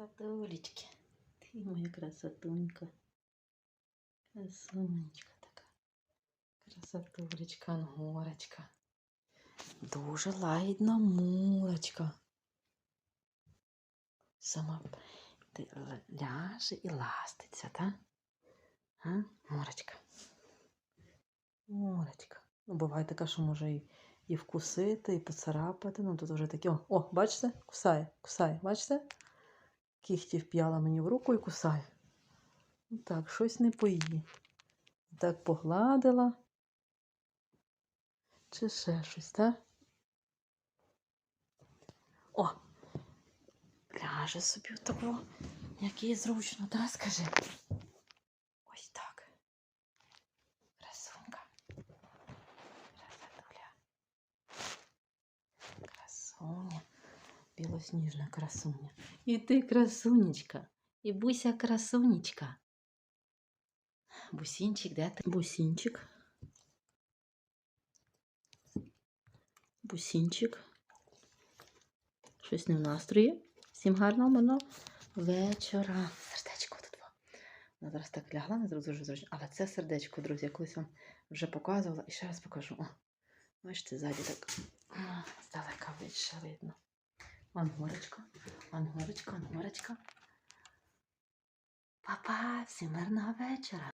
Красотулечки. Ти моя красотунька. Красунечка така. Красотулечка, Ангорочка. Дуже лагідна мурочка. Сама ти ляже і ластиться, так? А? Мурочка. Мурочка. Ну, буває така, що може і, і вкусити, і поцарапати. Ну, тут вже такі. О, бачите? Кусає, кусає, бачите? Кіхті вп'яла мені в руку і кусає. Ну, Так, щось не поїде. Так погладила. Чи ще щось, так? О! Ляже собі отако, як їй зручно, так, скажи. Ось так. Красунька. Красотуля. Красуня. Білосніжна красуня. І ти красунечка. І буся красунечка. Бусінчик, де ти? Бусінчик. Бусінчик. Щось не в настрої. Всім гарного мирного вечора. Сердечко тут. во. Вона зараз так лягла, не дуже зручно. Але це сердечко, друзі, я вам вже показувала і ще раз покажу. О, бачите, ззаді так здалека більше видно. Ангорочка, ангорочка, ангорочка. Папа, всім мирного вечора.